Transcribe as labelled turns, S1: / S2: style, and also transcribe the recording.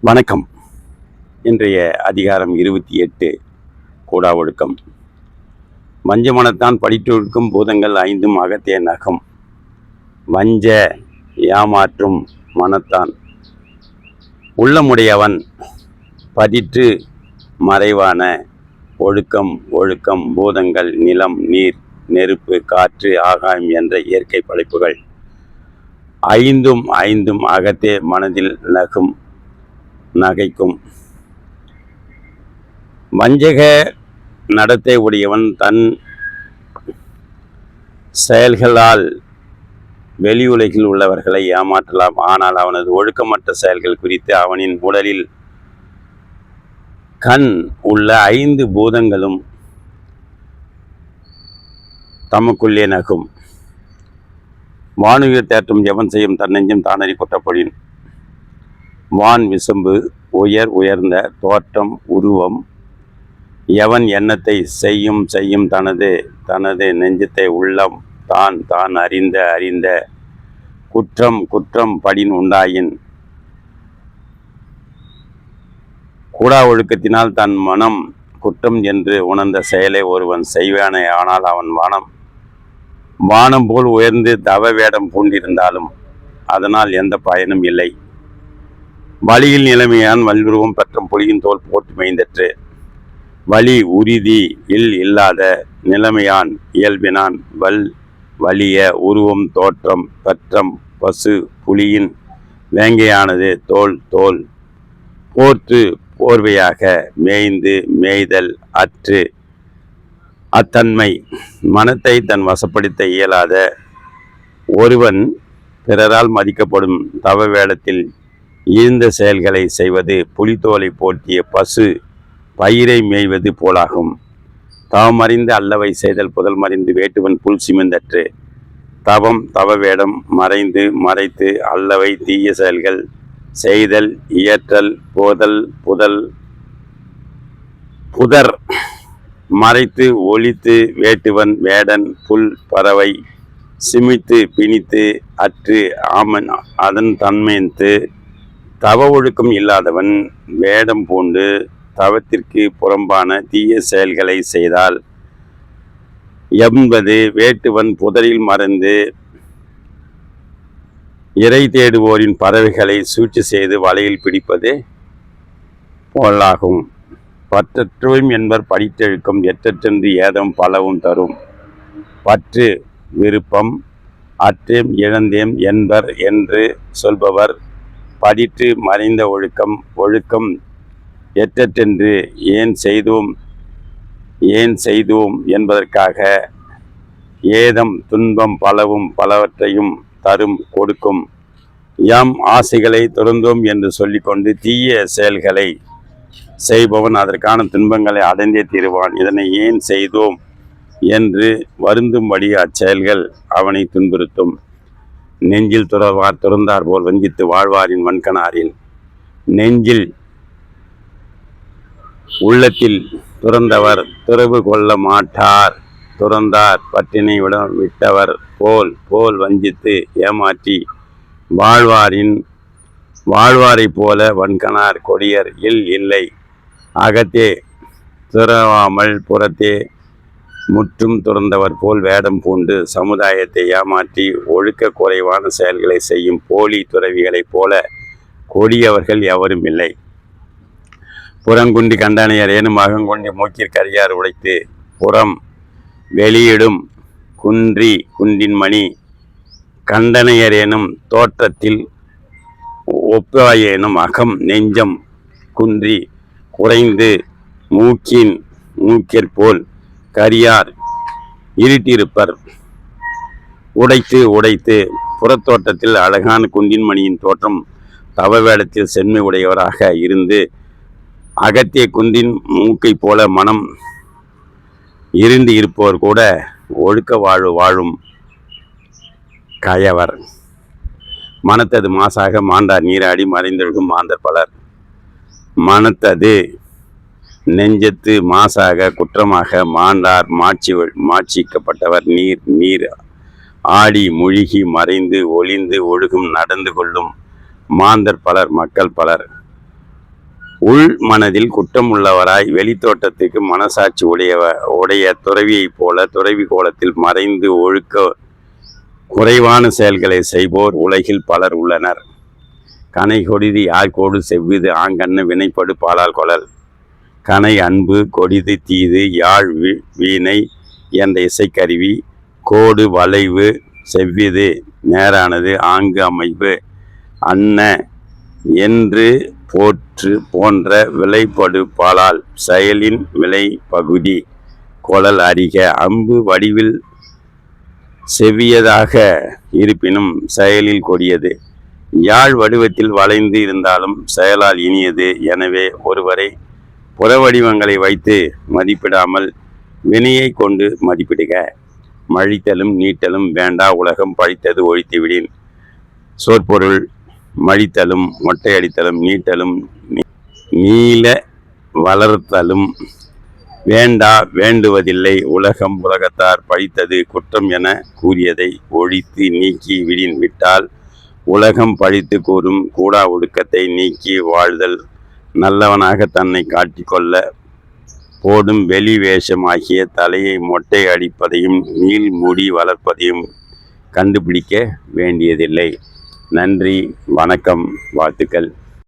S1: வணக்கம். இன்றைய அதிகாரம் இருபத்தி எட்டு கூடா ஒழுக்கம். வஞ்ச மனத்தான் படித்தொழுக்கும் பூதங்கள் ஐந்தும் அகத்தே நகம். வஞ்ச ஏமாற்றும் மனத்தான். உள்ளமுடையவன் பதிற்று மறைவான ஒழுக்கம் ஒழுக்கம் பூதங்கள் நிலம் நீர் நெருப்பு காற்று ஆகாயம் என்ற இயற்கை படைப்புகள் ஐந்தும் ஐந்தும் அகத்தே மனதில் நகும். நகைக்கும். வஞ்சக நடத்தை உடையவன் தன் செயல்களால் வெளியுலகில் உள்ளவர்களை ஏமாற்றலாம். ஆனால் அவனது ஒழுக்கமற்ற செயல்கள் குறித்து அவனின் உடலில் கண் உள்ள ஐந்து பூதங்களும் தமக்குள்ளே நகும். வானுயிர் தேற்றும் ஜெபம் செய்யும் தன்னெஞ்சும் தானறி குற்றப்பொழின் வான் விசம்பு உயர் உயர்ந்த தோற்றம் உருவம் எவன் எண்ணத்தை செய்யும் செய்யும் தனது தனது நெஞ்சத்தை உள்ளம் தான் தான் அறிந்த அறிந்த குற்றம் குற்றம் படின் உண்டாயின். கூடா ஒழுக்கத்தினால் தன் மனம் குற்றம் என்று உணர்ந்த செயலை ஒருவன் செய்வானே ஆனால் அவன் வானம் வானம் போல் உயர்ந்து தவ வேடம் பூண்டிருந்தாலும் அதனால் எந்த பயனும் இல்லை. வழியில் நிலைமையான் வல்லுருவம் பெற்ற புலியின் தோல் போர்த்து மைந்தற்று வலி உறுதி இல் இல்லாத நிலைமையான் இயல்பினான் வல் வலிய உருவம் தோற்றம் பற்றம் பசு புலியின் வேங்கையானது தோல் தோல் போர்த்து போர்வையாக மேய்ந்து மேய்தல் அற்று. அத்தன்மை மனத்தை தன் வசப்படுத்த இயலாத ஒருவன் பிறரால் மதிக்கப்படும் தவ வேடத்தில் ஈர்ந்த செயல்களை செய்வது புலித்தோலை போற்றிய பசு பயிரை மேய்வது போலாகும். தவமறிந்து அல்லவை செய்தல் புதல் மறிந்து வேட்டுவன் புல் சிமிந்தற்று தவம் தவ வேடம் மறைந்து மறைத்து அல்லவை தீய செயல்கள் செய்தல் இயற்றல் போதல் புதல் புதர் மறைத்து ஒழித்து வேட்டுவன் வேடன் புல் பறவை சிமித்து பிணித்து அற்று ஆமன் அதன் தன்மைத்து தவ ஒழுக்கம் இல்லாதவன் வேடம் பூண்டு தவத்திற்கு புறம்பான தீய செயல்களை செய்தால் என்பது வேட்டுவன் புதரில் மறந்து இறை தேடுவோரின் பறவைகளை சூழ்ச்சி செய்து வலையில் பிடிப்பது போலாகும். பற்றற்றும் என்பர் படித்தெழுக்கும் எற்றென்று ஏதம் பலவும் தரும். பற்று விருப்பம் அற்றேம் இழந்தேம் என்பர் என்று சொல்பவர் படித்து மறைந்த ஒழுக்கம் ஒழுக்கம் எற்றென்று ஏன் செய்தோம் ஏன் செய்தோம் என்பதற்காக ஏதம் துன்பம் பலவும் பலவற்றையும் தரும் கொடுக்கும். யாம் ஆசைகளை தொடர்ந்தோம் என்று சொல்லிக்கொண்டு தீய செயல்களை செய்பவன் அதற்கான துன்பங்களை அடைந்தே தீருவான். இதனை ஏன் செய்தோம் என்று வருந்தும்படி அச்செயல்கள் அவனை துன்புறுத்தும். நெஞ்சில் துறவார் துறந்தார் போல் வஞ்சித்து வாழ்வாரின் வன்கனாரின் நெஞ்சில் உள்ளத்தில் துறந்தவர் துறவு கொள்ள மாட்டார். துறந்தார் பட்டினை விட விட்டவர் போல் போல் வஞ்சித்து ஏமாற்றி வாழ்வாரின் வாழ்வாரைப் போல வன்கனார் கொடியர் இல் இல்லை. அகத்தே துறவாமல் புறத்தே முற்றும் துறந்தவர் போல் வேடம் பூண்டு சமுதாயத்தை ஏமாற்றி ஒழுக்க குறைவான செயல்களை செய்யும் போலி துறவிகளைப் போல கொடியவர்கள் எவரும் இல்லை. புறங்குண்டி கண்டானையர் ஏனும் அகங்குண்டி மூக்கிற்கரியார் உடைத்து புறம் வெளியிடும் குன்றி குண்டின் மணி கண்டனையர் எனும் தோற்றத்தில் ஒப்பாயேனும் அகம் நெஞ்சம் குன்றி குறைந்து மூக்கின் மூக்கிற் கரியார் இருட்டிருப்பர் உடைத்து உடைத்து புறத்தோட்டத்தில் அழகான குந்தின்மணியின் தோற்றம் தவ வேடத்தில் செம்மை உடையவராக இருந்து அகத்திய குந்தின் மூக்கை போல மனம் இருந்து இருப்பவர் கூட ஒழுக்க வாழ்வு வாழும் கயவர். மனத்தது மாசாக மாண்டார் நீராடி மறைந்தொழுகும் மாந்தர் பலர். மனத்தது நெஞ்சத்து மாசாக குற்றமாக மாண்டார் மாட்சி மாட்சிக்கப்பட்டவர் நீர் நீர் ஆடி முழுகி மறைந்து ஒளிந்து ஒழுகும் நடந்து கொள்ளும் மாந்தர் பலர் மக்கள் பலர். உள் மனதில் குற்றம் உள்ளவராய் வெளித்தோட்டத்துக்கு மனசாட்சி உடையவ உடைய துறவியைப் போல துறவி கோலத்தில் மறைந்து ஒழுக்க குறைவான செயல்களை செய்வோர் உலகில் பலர் உள்ளனர். கனை கொடிது யார் கோடு செவ்விது ஆங்கண்ணு வினைப்படு பாலால் கொளல் கனை அன்பு கொடிது தீது யாழ் வீ- வீணை என்ற இசைக்கருவி கோடு வளைவு செவ்விது நேரானது ஆங்கு அமைவு அன்ன என்று போற்று போன்ற விளைபடு பாலால் செயலின் விளை பகுதி குழல் அறிக அம்பு வடிவில் செவ்வியதாக இருப்பினும் செயலில் கொடியது. யாழ் வடிவத்தில் வளைந்து இருந்தாலும் செயலால் இனியது. எனவே ஒருவரை புறவடிவங்களை வைத்து மதிப்பிடாமல் வினையை கொண்டு மதிப்பிடுக. மழித்தலும் நீட்டலும் வேண்டா உலகம் பழித்தது ஒழித்துவிடின். சொற்பொருள் மழித்தலும் மொட்டையடித்தலும் நீட்டலும் நீ- நீள வளர்த்தலும் வேண்டா வேண்டுவதில்லை. உலகம் உலகத்தார் பழித்தது குற்றம் என கூறியதை ஒழித்து நீக்கி விடின். விட்டால் உலகம் பழித்து கூறும் கூடா ஒடுக்கத்தை நீக்கி வாழ்தல் நல்லவனாக தன்னை காட்டிக்கொள்ள போடும் வெளி வேஷமாகிய தலையை மொட்டை அடிப்பதையும் நீள் முடி வளர்ப்பதையும் கண்டுபிடிக்க வேண்டியதில்லை. நன்றி வணக்கம் வாழ்த்துக்கள்.